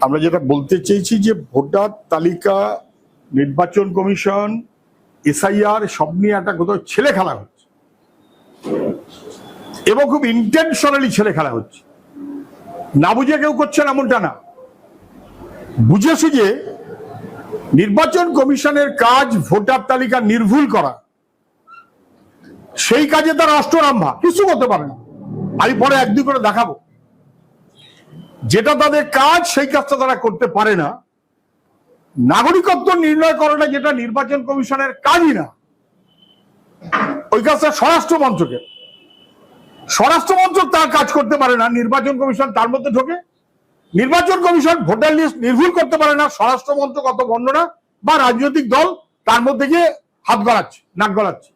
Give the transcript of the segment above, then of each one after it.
আমরা যেটা বলতে চেয়েছি যে ভোটার তালিকা, নির্বাচন কমিশন, এসআইআর, সব নিয়ে একটা কোথাও ছেলে খেলা হচ্ছে। এবং খুব ইন্টেনশনালি ছেলে খেলা হচ্ছে। না বুঝে কেউ করছেন এমনটা না। বুঝে যে নির্বাচন কমিশনের কাজ ভোটার তালিকা নির্ভুল করা। সেই কাজে তার অষ্টরাম্ভা কিছু করতে পারে না। আমি পরে এক দুই করে দেখাবো। যেটা তাদের কাজ, সেই কাজটা তারা করতে পারে না। নাগরিকত্ব নির্ণয় করাটা যেটা নির্বাচন কমিশনের কাজই না, ওই কাজটা স্বরাষ্ট্র মন্ত্রকের। স্বরাষ্ট্র মন্ত্রক তার কাজ করতে পারে না, নির্বাচন কমিশন তার মধ্যে ঢোকে। নির্বাচন কমিশন ভোটার লিস্ট নির্ভুল করতে পারে না, স্বরাষ্ট্র মন্ত্রক অত বর্ণনা বা রাজনৈতিক দল তার মধ্যে গিয়ে হাত গড়াচ্ছে, নাক গড়াচ্ছে।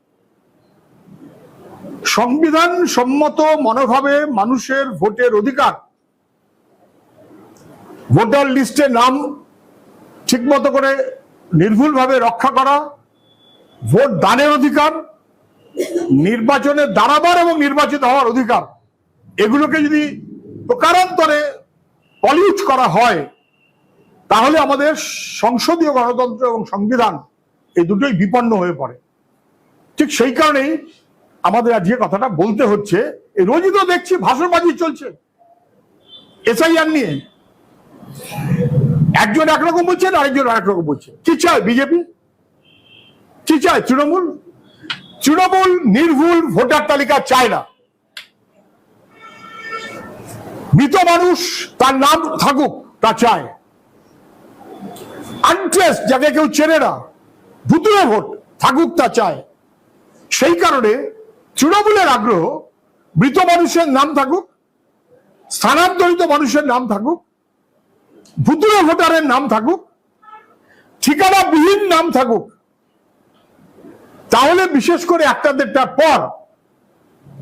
সংবিধান সম্মত মনোভাবে মানুষের ভোটের অধিকার ভোটার লিস্টে নাম ঠিকমতো করে নির্ভুলভাবে রক্ষা করা, ভোট দানের অধিকার, নির্বাচনে দাঁড়াবার এবং নির্বাচিত হওয়ার অধিকার, এগুলোকে যদি প্রকারান্তরে পলিউট করা হয়, তাহলে আমাদের সংসদীয় গণতন্ত্র এবং সংবিধান এই দুটোই বিপন্ন হয়ে পড়ে। ঠিক সেই কারণেই আমাদের আজকে কথাটা বলতে হচ্ছে রোজই তো দেখছি ভাষণবাজি চলছে। এসআইআর নিয়ে একজন একরকম বলছেন আরেকজন আরেক রকম বলছে। কি চায় বিজেপি? কি চায় তৃণমূল? তৃণমূল নির্ভুল ভোটার তালিকা চায় না। মৃত মানুষ তার নাম থাকুক, তা চায়। আনট্রেস যাকে কেউ চেনে না ভুতুরে ভোট থাকুক, তা চায়। সেই কারণে তৃণমূলের আগ্রহ, মৃত মানুষের নাম থাকুক, স্থানান্তরিত মানুষের নাম থাকুক ভুতুরে ভোটারের নাম থাকুক, ঠিকানাবিহীন নাম থাকুক, তাহলে বিশেষ করে একটা দেড়টার পর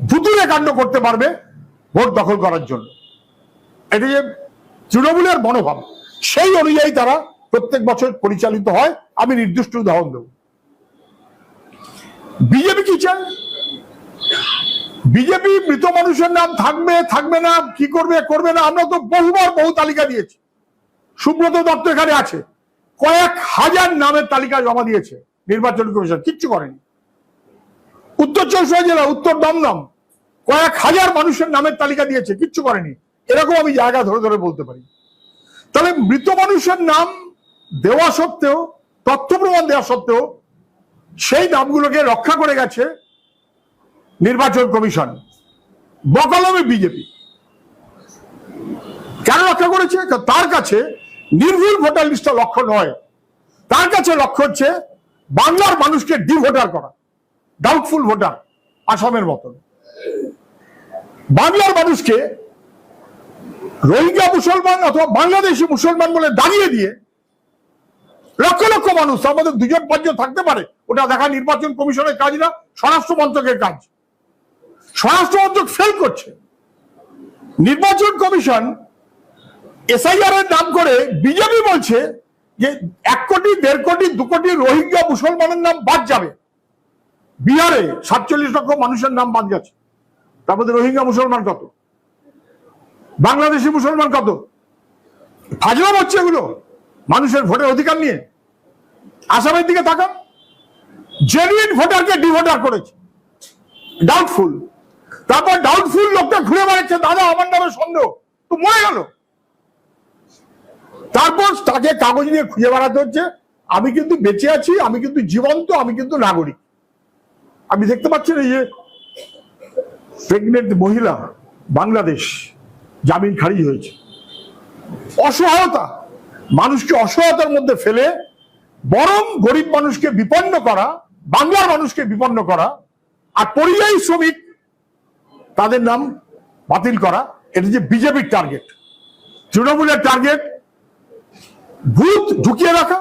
ভুতুরে কাণ্ড করতে পারবে ভোট দখল করার জন্য। এটা যে তৃণমূলের মনোভাব, সেই অনুযায়ী তারা প্রত্যেক বছর পরিচালিত হয়। আমি নির্দিষ্ট উদাহরণ দেব। বিজেপি কি চায়? বিজেপি মৃত মানুষের নাম থাকবে থাকবে না, কি করবে করবে না, আমরা তো বহুবার বহু তালিকা দিয়েছি। সুব্রত দত্ত এখানে আছে। কয়েক হাজার নামের তালিকা জমা দিয়েছে নির্বাচন কমিশন, কিচ্ছু করেনি। উত্তর চব্বিশ জেলা, উত্তর দমদম, কয়েক হাজার মানুষের নামের তালিকা দিয়েছে, কিচ্ছু করেনি। এরকম আমি জায়গা ধরে ধরে বলতে পারি। তাহলে মৃত মানুষের নাম দেওয়া সত্ত্বেও, তথ্য প্রমাণ দেওয়া সত্ত্বেও, সেই নামগুলোকে রক্ষা করে গেছে নির্বাচন কমিশন। বকলমে বিজেপি। কেন রক্ষা করেছে, তার কাছে নির্ভুল ভোটার লিস্টটা লক্ষ্য নয়। তার কাছে লক্ষ্য হচ্ছে বাংলার মানুষকে ডি ভোটার করা ডাউটফুল ভোটার আসামের মতন। বাংলার মানুষকে রোহিঙ্গা মুসলমান অথবা বাংলাদেশি মুসলমান বলে দাঁড়িয়ে দিয়ে লক্ষ লক্ষ মানুষ, আমাদের দুজন পাঁচজন থাকতে পারে, ওটা দেখা নির্বাচন কমিশনের কাজ না, স্বরাষ্ট্র মন্ত্রকের কাজ। স্বরাষ্ট্র মন্ত্রক ফেল করছে। নির্বাচন কমিশন এসআইআর এর নাম করে বিজেপি বলছে যে এক কোটি, দেড় কোটি, দু কোটি রোহিঙ্গা মুসলমানের নাম বাদ যাবে। বিহারে সাতচল্লিশ লক্ষ মানুষের নাম বাদ গেছে। তার মধ্যে রোহিঙ্গা মুসলমান কত? বাংলাদেশি মুসলমান কত? ফাজলাম হচ্ছে এগুলো। মানুষের ভোটের অধিকার নিয়ে। আসামের দিকে তাকান। জেনুইন ভোটারকে ডিভোটার করেছে। ডাউটফুল। তারপর ডাউটফুল লোকটা ঘুরে বেড়াচ্ছে, দাদা, আমার নামে সন্দেহ। তো মরে গেল। তারপর তাকে কাগজ নিয়ে খুঁজে বেড়াতে হচ্ছে। আমি কিন্তু বেঁচে আছি, আমি কিন্তু জীবন্ত, আমি কিন্তু নাগরিক। আমি দেখতে পাচ্ছি না যে প্রেগনেন্ট মহিলা বাংলাদেশ জামিন খারিজ হয়েছে। অসহায়তা, মানুষকে অসহায়তার মধ্যে ফেলে, বরং গরিব মানুষকে বিপন্ন করা, বাংলার মানুষকে বিপন্ন করা, আর পরিযায়ী শ্রমিক, তাদের নাম বাতিল করা, এটা যে বিজেপির টার্গেট তৃণমূলের টার্গেট ভূত ঢুকিয়ে রাখা,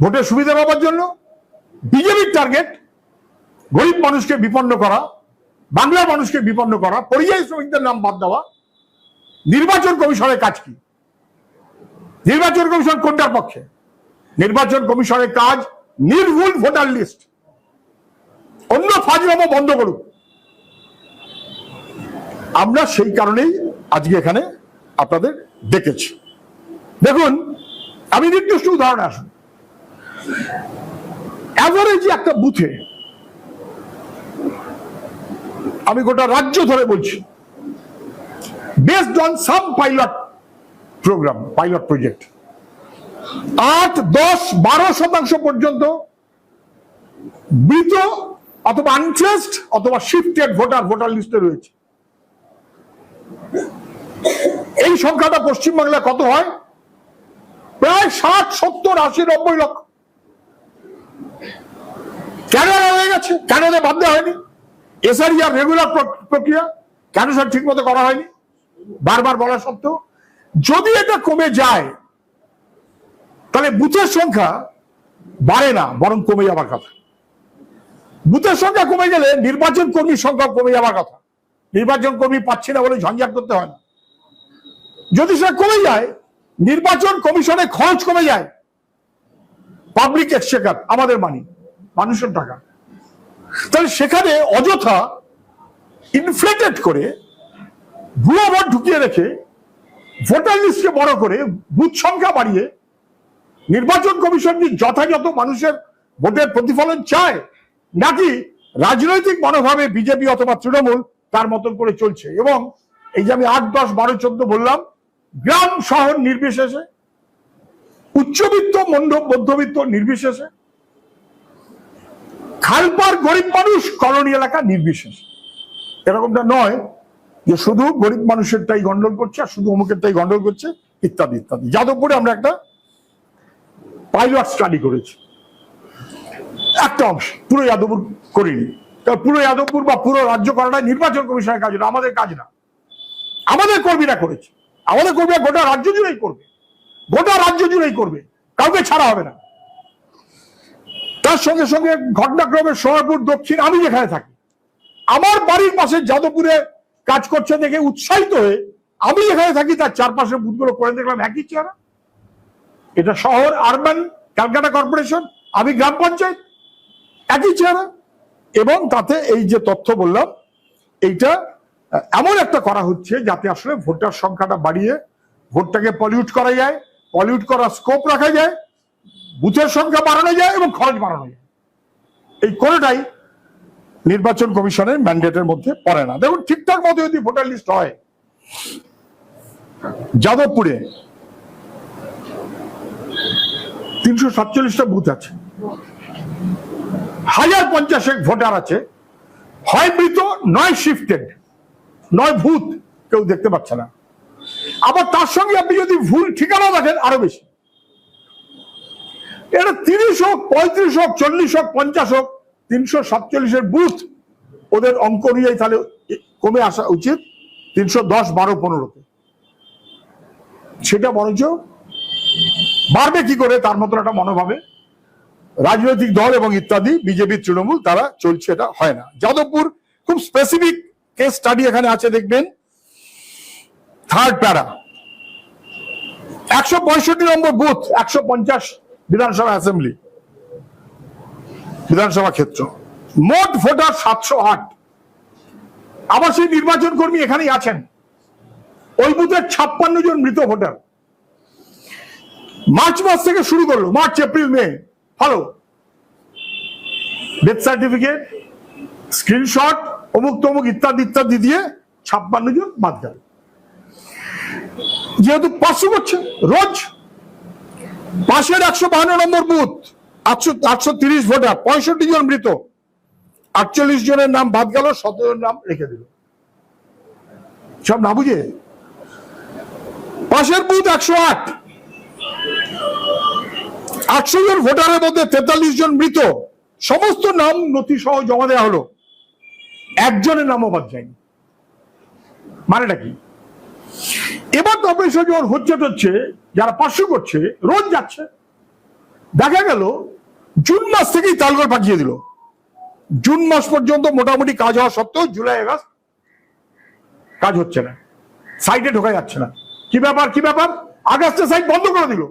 ভোটের সুবিধা পাওয়ার জন্য, বিজেপির টার্গেট গরিব মানুষকে বিপন্ন করা, বাংলার মানুষকে বিপন্ন করা, পরিযায়ী শ্রমিকদের নাম বাদ দেওয়া, নির্বাচন কমিশনের কাজ কি? নির্বাচন কমিশন কোনটার পক্ষে? নির্বাচন কমিশনের কাজ নির্ভুল ভোটার লিস্ট অন্য ফাজলামো বন্ধ করুক। আমরা সেই কারণেই আজকে এখানে আপনাদের ডেকেছি। দেখুন আমি নির্দিষ্ট উদাহরণ আসুন অ্যাভারেজ একটা বুথে আমি গোটা রাজ্য ধরে বলছি based on some pilot program pilot project আট, দশ, বারো শতাংশ পর্যন্ত মৃত অথবা আনট্রেসড অথবা শিফটেড ভোটার ভোটার লিস্টে রয়েছে। এই সংখ্যাটা পশ্চিমবাংলায় কত হয়? প্রায় ষাট, সত্তর, আশি, নব্বই লক্ষ। কেন হয়ে গেছে। কেন বাদ হয়নি। এসআরই আর রেগুলার প্রক্রিয়া কেন স্যার ঠিক মতো করা হয়নি? বারবার বলা সত্ত্বেও। যদি এটা কমে যায়, তাহলে বুথের সংখ্যা বাড়ে না, বরং কমে যাবার কথা। বুথের সংখ্যা কমে গেলে নির্বাচন কর্মীর সংখ্যা কমে যাবার কথা। নির্বাচন কর্মী পাচ্ছি না বলে ঝঞ্ঝাট করতে হয় না। যদি সেটা কমে যায় নির্বাচন কমিশনে খরচ কমে যায়। পাবলিক এক্সচেকার আমাদের মানি মানুষের টাকা। তাহলে সেখানে অযথা ইনফ্লেটেড করে ভুয়া ভোট ঢুকিয়ে রেখে ভোটার লিস্টকে বড় করে বুথ সংখ্যা বাড়িয়ে নির্বাচন কমিশন কি যথাযথ মানুষের ভোটের প্রতিফলন চায়? নাকি রাজনৈতিক মনোভাবে বিজেপি অথবা তৃণমূল তার মতন করে চলছে? এবং এই যে আমি আট, দশ, বারো, চোদ্দ বললাম গ্রাম শহর নির্বিশেষে, উচ্চবিত্ত মন্ডপ মধ্যবিত্ত নির্বিশেষে, খালপার গরিব মানুষ কলোনি এলাকা নির্বিশেষে। এরকমটা নয় যে শুধু গরিব মানুষেরটাই গন্ডল করছে আর শুধু অমুকেরটাই গন্ডল করছে, ইত্যাদি ইত্যাদি। যাদবপুরে আমরা একটা পাইলট স্টাডি করেছি। একটা অংশ, পুরো যাদবপুর করিনি। পুরো যাদবপুর বা পুরো রাজ্য করাটা নির্বাচন কমিশনের কাজ না আমাদের কাজ না। আমাদের কর্মীরা করেছে। আমাদের করবে, গোটা রাজ্য জুড়েই করবে। গোটা রাজ্য জুড়েই করবে। কাউকে ছাড়া হবে না। তার সঙ্গে সঙ্গে ঘটনাক্রমে সোনারপুর দক্ষিণ, আমি যেখানে থাকি, আমার বাড়ির পাশে যাদবপুরে কাজ করছে দেখে উৎসাহিত হয়ে আমি যেখানে থাকি, তার চারপাশে বুথগুলো করে দেখলাম, একই চেহারা। এটা শহর, আরবান, ক্যালকাটা কর্পোরেশন, আমি গ্রাম পঞ্চায়েত, একই চেহারা। এবং তাতে এই যে তথ্য বললাম, এইটা এমন একটা করা হচ্ছে যাতে আসলে ভোটার সংখ্যাটা বাড়িয়ে ভোটটাকে পলিউট করা যায় পলিউট করার স্কোপ রাখা যায়, বুথের সংখ্যা বাড়ানো যায় এবং খরচ বাড়ানো যায়। এই কোনোটাই নির্বাচন কমিশনের ম্যান্ডেটের মধ্যে পড়ে না। দেখুন, ঠিকঠাক মতো যদি ভোটার লিস্ট হয়, যাদবপুরে তিনশো সাতচল্লিশটা বুথ আছে। হাজার পঞ্চাশেক ভোটার আছে। হয় মৃত, নয় শিফটেড নয় ভূত কেউ দেখতে পাচ্ছে না। আবার তার সঙ্গে আপনি যদি ভুল ঠিকানা দেখেন আরও বেশি। এটা তিরিশ হোক, পঁয়ত্রিশ হোক, চল্লিশ হোক, পঞ্চাশ হোক, তিনশো সাতচল্লিশের বুথ ওদের অঙ্ক অনুযায়ী তাহলে কমে আসা উচিত, তিনশো দশ, বারো, পনেরোতে। সেটা বরঞ্চ বাড়বে কি করে তার মতন একটা মনোভাবে। রাজনৈতিক দল এবং ইত্যাদি, বিজেপি, তৃণমূল, তারা চলছে, এটা হয় না। যাদবপুর খুব স্পেসিফিক কেস স্টাডি এখানে আছে, দেখবেন। থার্ড প্যারা একশো পঁয়ষট্টি নম্বর বুথ একশো পঞ্চাশ বিধানসভা অ্যাসেম্বলি বিধানসভা ক্ষেত্র। মোট ভোটার সাতশো আট। আবার সেই নির্বাচন কর্মী এখানেই আছেন। ওই বুথের ছাপ্পান্ন জন মৃত ভোটার। মার্চ মাস থেকে শুরু করল, March, April, May. Follow death certificate screenshot অমুক তমুক ইত্যাদি ইত্যাদি দিয়ে ছাপ্পান্ন জন বাদ গেল। যেহেতু পাঁচশো করছে রোজ পাশের একশো বাহান্ন নম্বর বুথ, আটশো আটশো তিরিশ ভোটার, পঁয়ষট্টি জন মৃত, আটচল্লিশ জনের নাম বাদ গেল, সতেরো নাম রেখে দিল। সব না বুঝে? পাশের বুথ একশো আট, আটশো জন ভোটারের মধ্যে তেতাল্লিশ জন মৃত, সমস্ত নাম নথি সহ জমা দেওয়া হলো। একজনের নামও বাদ যায়নি। মানেটা কি? এবার কর্পোরেশন যখন হচ্ছে হচ্ছে, যারা পার্শ্ব করছে, রোজ যাচ্ছে। দেখা গেল, জুন মাস থেকেই তালগড় পাঠিয়ে দিল। জুন মাস পর্যন্ত মোটামুটি কাজ হওয়া সত্ত্বেও জুলাই আগস্ট কাজ হচ্ছে না। সাইটে ঢোকা যাচ্ছে না। কি ব্যাপার কি ব্যাপার? আগস্টে সাইট বন্ধ করে দিল।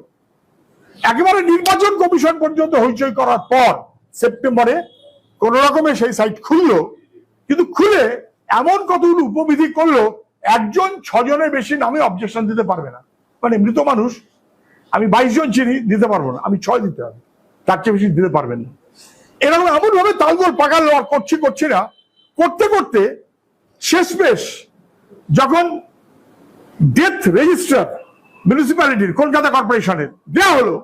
একেবারে নির্বাচন কমিশন পর্যন্ত হইচই করার পর সেপ্টেম্বরে কোন রকমে সেই সাইট খুললো। কিন্তু খুলে এমন কতগুলো উপবিধি করল, একজন ছজনের বেশি নামে অবজেকশন দিতে পারবে না। মানে মৃত মানুষ, আমি বাইশ জন চিনি, দিতে পারব না। আমি ছয় দিতে হবে। তার চেয়ে বেশি দিতে পারবেন না। এরকম এমন ভাবে তালগোল পাকালো আর করছি করছি না। করতে করতে শেষ শেষমেশ যখন ডেথ রেজিস্টার মিউনিসিপ্যালিটির কলকাতা কর্পোরেশনের দেওয়া হলো,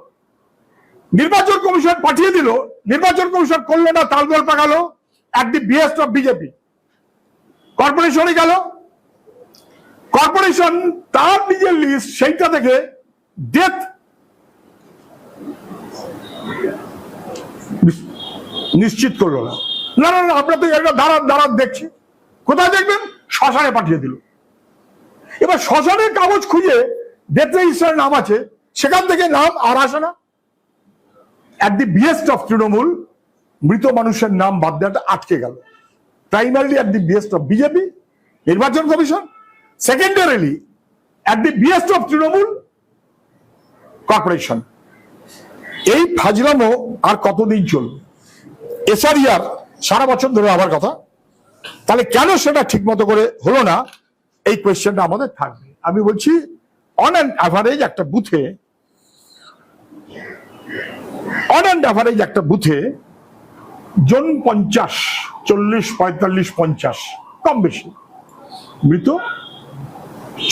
নির্বাচন কমিশন পাঠিয়ে দিল। নির্বাচন কমিশন করল না, তালগোল পাকালো। অ্যাট দি অফ বিজেপি কর্পোরেশনে গেল। কর্পোরেশন তার নিজের লিস্ট সেইটা থেকে ডেথ নিশ্চিত করল না। না না আমরা তো একটা দাঁড়ান দাঁড়ান দেখছি। কোথায় দেখবেন? শ্মশানে পাঠিয়ে দিল। এবার শ্মশানের কাগজ খুঁজে ডেথ রেজিস্টারের নাম আছে। সেখান থেকে নাম আর আসে না। At the behest of Trinamool, মৃত মানুষের নাম বাদ দেওয়াটা আটকে গেল। Primarily at the behest of BJP নির্বাচন commission secondarily at the behest of Trinamool corporation এই ফাজলামো আর কতদিন চলবে? এসআরিয়ার সারা বছর ধরে আবার কথা। তাহলে কেন সেটা ঠিক মতো করে হলো না? এই কোয়েশ্চেনটা আমাদের থাকবে। আমি বলছি অন অ্যান্ড অ্যাভারেজ একটা বুথে অন অ্যান্ড অ্যাভারেজ একটা বুথে জন পঞ্চাশ চল্লিশ, পঁয়তাল্লিশ, পঞ্চাশ। কম বেশি। মৃত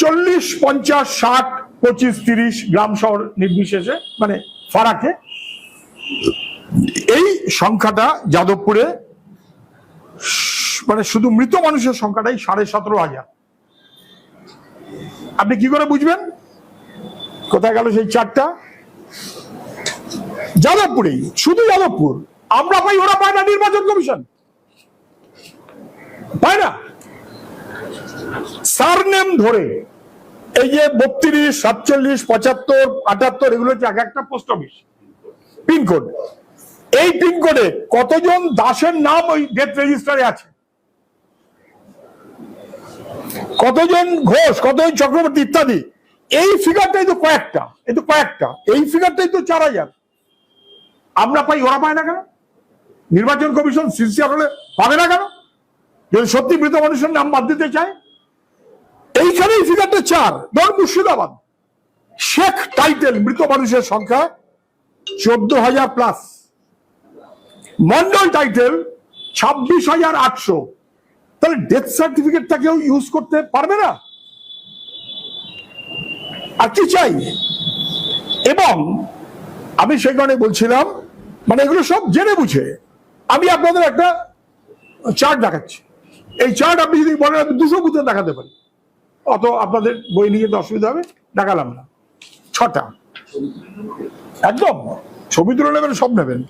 চল্লিশ, পঞ্চাশ, ষাট, পঁচিশ, তিরিশ গ্রাম শহর নির্বিশেষে মানে ফারাকে। এই সংখ্যাটা যাদবপুরে মানে শুধু মৃত মানুষের সংখ্যাটাই সাড়ে সতেরো হাজার। আপনি কি করে বুঝবেন? কোথায় গেল সেই চারটা? যাদবপুরেই। শুধু যাদবপুর। আমরা পাই, ওরা পায় না নির্বাচন কমিশন। পায় না? সারনেম ধরে এই যে বত্রিশ, সাতচল্লিশ, পঁচাত্তর, আটাত্তর, এগুলো হচ্ছে এক একটা পোস্ট অফিস পিনকোড এই পিনকোডে কতজন দাসের নাম ওই ডেথ রেজিস্টারে আছে? কতজন ঘোষ, কতজন চক্রবর্তী ইত্যাদি? এই ফিগারটাই তো কয়েকটা, এই তো কয়েকটা, এই ফিগারটাই তো চার হাজার। আমরা পাই ওরা পায় না কেন? নির্বাচন কমিশন সিনসিয়ার হলে পাবে না কেন? যদি সত্যি মৃত মানুষের নাম বাদ দিতে চায় এইখানে এই ফিগারটা চার ধর মুর্শিদাবাদ। শেখ টাইটেল, মৃত মানুষের সংখ্যা চোদ্দ হাজার প্লাস মন্ডল টাইটেল, ছাব্বিশ হাজার আটশো। তাহলে ডেথ সার্টিফিকেটটা কেউ ইউজ করতে পারবে না? আর কি চাই? এবং আমি সেই কারণে বলছিলাম মানে এগুলো সব জেনে বুঝে। আমি আপনাদের একটা চার্ট দেখাচ্ছি। এই চার্ট আপনি যদি বলেন, আমি দুশো বুথে দেখাতে পারি। অত আপনাদের বই নিয়ে যেতে অসুবিধা হবে, দেখালাম না। ছটা। একদম। ছবি তুলে নেবেন, সব নেবেন।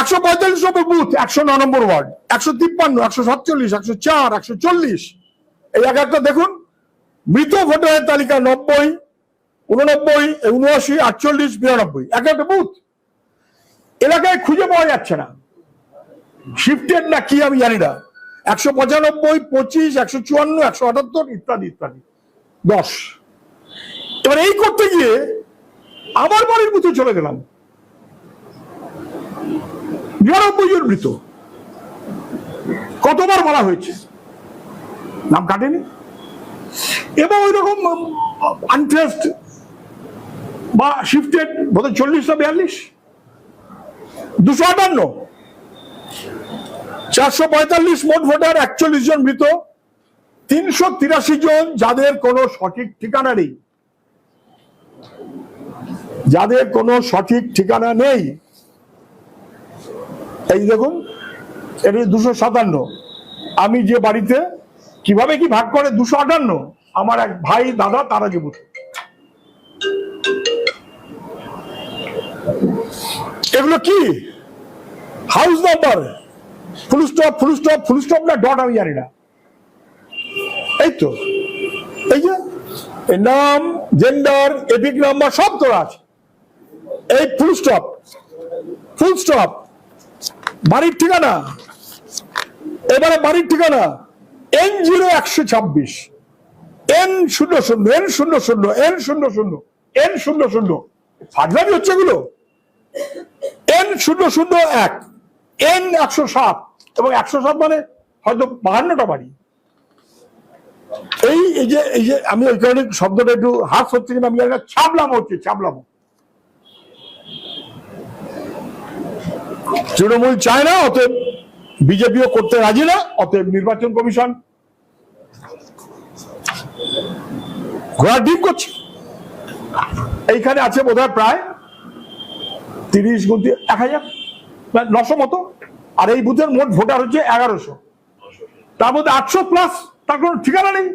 একশো পঁয়তাল্লিশ নম্বর বুথ, একশো ন নম্বর ওয়ার্ড, একশো তিপ্পান্ন, একশো সাতচল্লিশ, একশো চার, একশো চল্লিশ। এই এক একটা দেখুন। মৃত ভোটারের তালিকা নব্বই, উননব্বই, উনআশি, আটচল্লিশ, বিরানব্বই। এক একটা বুথ। এলাকায় খুঁজে পাওয়া যাচ্ছে না। শিফটেড না কি আমি জানি না। একশো পঁচানব্বই, পঁচিশ, একশো চুয়ান্ন, একশো আটাত্তর ইত্যাদি ইত্যাদি। দশ। এবার এই করতে গিয়ে আমার বাড়ির বুথে চলে গেলাম। নিরানব্বই জন মৃত। কতবার বলা হয়েছে? নাম কাটেনি? এবং ওই রকম আনট্রেস্ট বা শিফটেড বোধহয় চল্লিশ না বিয়াল্লিশ? দুশো আটান্ন। চারশো পঁয়তাল্লিশ মোট ভোটার, একচল্লিশ জন মৃত, তিনশো তিরাশি জন যাদের কোনো সঠিক ঠিকানা নেই। যাদের কোনো সঠিক ঠিকানা নেই, এই দেখুন, এটি দুশো সাতান্ন। আমি যে বাড়িতে কীভাবে কি ভাগ করে দুশো আটান্ন, আমার এক ভাই দাদা, তারা যে বুথে এগুলো কি? House number full stop full stop full stop না ডট আমি জানি না। এই তো। এই যে নাম জেন্ডার এপিক নাম্বার সব তোরা আছে। এই ফুল স্টপ ফুল স্টপ বাড়ির ঠিকানা। এবারে বাড়ির ঠিকানা এন জিরো একশো ছাব্বিশ। এন শূন্য শূন্য এন শূন্য শূন্য এন শূন্য শূন্য এন শূন্য শূন্য। ফাজলামি হচ্ছে এগুলো। এন শূন্য শূন্য এক। এন একশো সাত। এবং একশো সাত মানে হয়তো বাহান্নটা বাড়ি। এই এই যে এই যে আমি ওই কারণে শব্দটা একটু হাত হচ্ছে কিনা আমি না ছাবলামো হচ্ছে ছাবলামো তৃণমূল চায় না, অতএব বিজেপিও করতে রাজি না, অতএব নির্বাচন কমিশন ঘোড়ার ডিম করছে। এইখানে আছে বোধহয় প্রায় তিরিশ গুনতি এক হাজার। নশো মতো। আর এই বুথের মোট ভোটার হচ্ছে এগারোশো। তার মধ্যে আটশো প্লাস তার কোনো ঠিকানা নেই।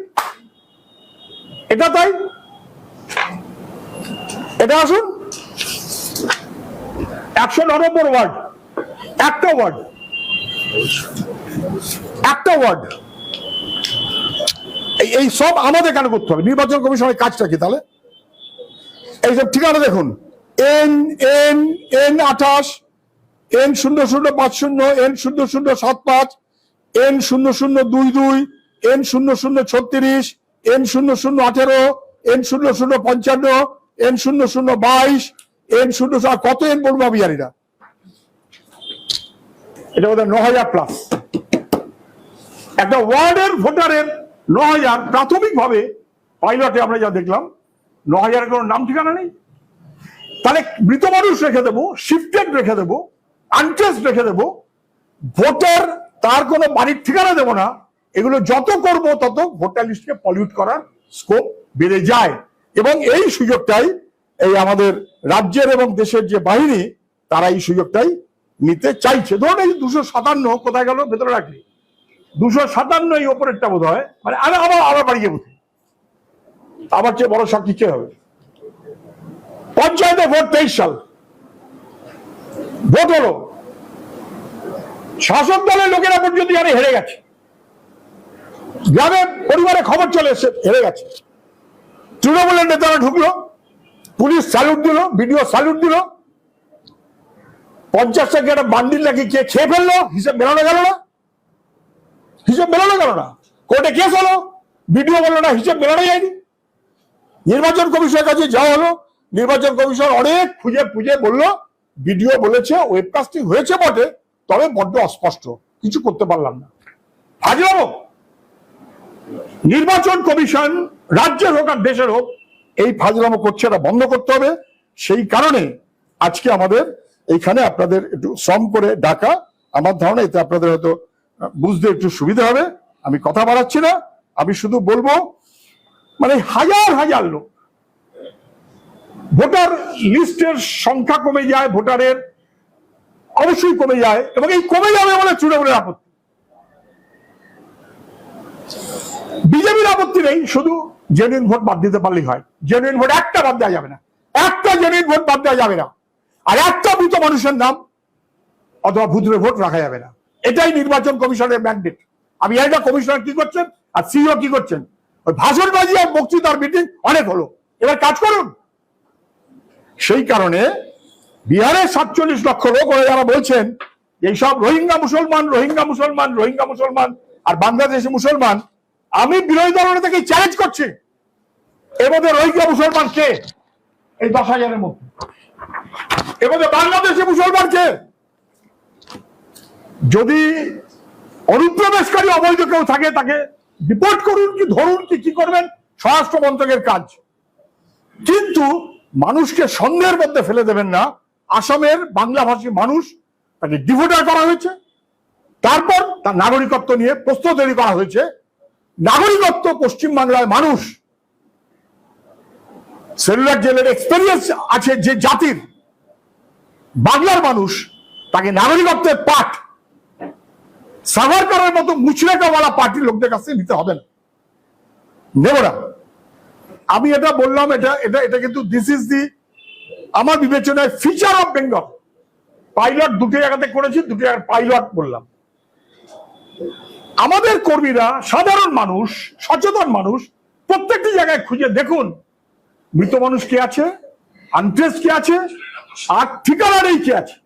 এটা তাই? এটা আসুন। একশো ন নম্বর ওয়ার্ড। একটা ওয়ার্ড। একটা ওয়ার্ড। এই সব আমাদের কেন করতে হবে? নির্বাচন কমিশনের কাজটা কি তাহলে? এইসব ঠিকানা দেখুন। এন এন এন আঠাশ এন শূন্য শূন্য পাঁচ শূন্য এন শূন্য শূন্য সাত পাঁচ এন শূন্য শূন্য দুই দুই এন শূন্য শূন্য ছত্রিশ এন শূন্য শূন্য আঠেরো এন শূন্য শূন্য পঞ্চান্ন এন শূন্য শূন্য বাইশ এন শূন্য কত এন বলব আমি জানি না। এটা বোধহয় ন হাজার প্লাস একটা ওয়ার্ডের ভোটারের ন হাজার, প্রাথমিকভাবে পাইলটে আমরা যা দেখলাম, ন হাজারের কোনো নাম ঠিকানা নেই। তাহলে মৃত মানুষ রেখে দেবো শিফটেড রেখে দেবো আনট্রেস্ট রেখে দেবো। ভোটার তার কোনো বাড়ির ঠিকানা দেবো না। এগুলো যত করব, তত ভোটার লিস্টকে পলিউট করার স্কোপ বেড়ে যায়। এবং এই সুযোগটাই এই আমাদের রাজ্যের এবং দেশের যে বাহিনী, তারা এই সুযোগটাই নিতে চাইছে। ধরুন এই দুশো সাতান্ন কোথায় গেল? ভেতরে রাখলি দুশো সাতান্ন এই ওপরেরটা বোধ হয় মানে আরে আবার আবার বাড়িয়ে বুঝি আবার চেয়ে বড় শক্তি কে হবে? পঞ্চায়েতে ভোট তেইশ সাল। ভোট হলো। শাসক দলের লোকেরা পর্যন্ত জানে হেরে গেছে। গ্রামে পরিবারে খবর চলে এসছে, হেরে গেছে। তৃণমূলের নেতারা ঢুকলো, পুলিশ স্যালুট দিল, বিডিও স্যালুট দিল। পঞ্চাশ টাকা একটা বান্ডিল নাকি কে খেয়ে ফেলল, হিসেব মেলানো গেল না। হিসেব মেলানো গেল না। কোর্টে কেস হলো, বিডিও বলল না, হিসেব মেলানো যায়নি। নির্বাচন কমিশনের কাছে যাওয়া হলো, নির্বাচন কমিশন অনেক খুঁজে খুঁজে বলল ভিডিও বলেছে ওয়েবকাস্টিং হয়েছে বটে, তবে বড্ড অস্পষ্ট। কিছু করতে পারলাম না। হাজির নির্বাচন কমিশন রাজ্যের হোক আর দেশের হোক, এই ফাজলামো করছে, এটা বন্ধ করতে হবে। সেই কারণে আজকে আমাদের এইখানে আপনাদের একটু শ্রম করে ডাকা। আমার ধারণা এতে আপনাদের হয়তো বুঝতে একটু সুবিধা হবে। আমি কথা বাড়াচ্ছি না। আমি শুধু বলব মানে হাজার হাজার লোক ভোটার লিস্টের সংখ্যা কমে যায়, ভোটারের অবশ্যই কমে যায় এবং এই কমে যাবে বলে তৃণমূলের আপত্তি। বিজেপির আপত্তি নেই, শুধু জেনুইন ভোট বাদ দিতে পারলেই হয়। জেনুইন ভোট একটা বাদ দেওয়া যাবে না। একটা জেনুইন ভোট বাদ দেওয়া যাবে না। আর একটা ভূত মানুষের নাম অথবা ভূতের ভোট রাখা যাবে না। এটাই নির্বাচন কমিশনের ম্যান্ডেট আমি না কমিশনার কি করছেন আর সিইও কি করছেন। ভাষণবাজি আর বক্তৃতার মিটিং অনেক হলো। এবার কাজ করুন। সেই কারণে বিহারের সাতচল্লিশ লক্ষ লোক ওরা যারা বলছেন এইসব রোহিঙ্গা মুসলমান রোহিঙ্গা মুসলমান রোহিঙ্গা মুসলমান আর বাংলাদেশি মুসলমান, আমি বিরোধী দল থেকে চ্যালেঞ্জ করছি। মধ্যে রোহিঙ্গা মুসলমান কে? এই দশ হাজারের মধ্যে। মধ্যে বাংলাদেশি মুসলমান কে? যদি অনুপ্রবেশকারী অবৈধ কেউ থাকে, তাকে রিপোর্ট করুন কি, ধরুন কি কি করবেন? স্বরাষ্ট্র মন্ত্রকের কাজ। কিন্তু মানুষকে সন্দেহের মধ্যে ফেলে দেবেন না। আসামের বাংলাভাষী মানুষ তাকে ডিভোটার করা হয়েছে। তারপর তার নাগরিকত্ব নিয়ে প্রশ্ন তৈরি করা হয়েছে। নাগরিকত্ব পশ্চিম বাংলার মানুষ সেলুলার জেলের এক্সপেরিয়েন্স আছে যে জাতির। বাংলার মানুষ তাকে নাগরিকত্বের পাঠ সাভারকারের মতো মুচলেকাওয়ালা পার্টির লোকদের কাছে নিতে হবে না। নেব না। আমি এটা বললাম, এটা এটা এটা কিন্তু দিস ইজ দি আমার বিবেচনায় ফিচার অফ বেঙ্গল পাইলট দুটো জায়গাতে করেছি দুটো জায়গায় পাইলট বললাম। আমাদের কর্মীরা সাধারণ মানুষ, সচেতন মানুষ, প্রত্যেকটি জায়গায় খুঁজে দেখুন, মৃত মানুষ কে আছে আনট্রেস কে আছে, আর ঠিকানা নেই কে আছে।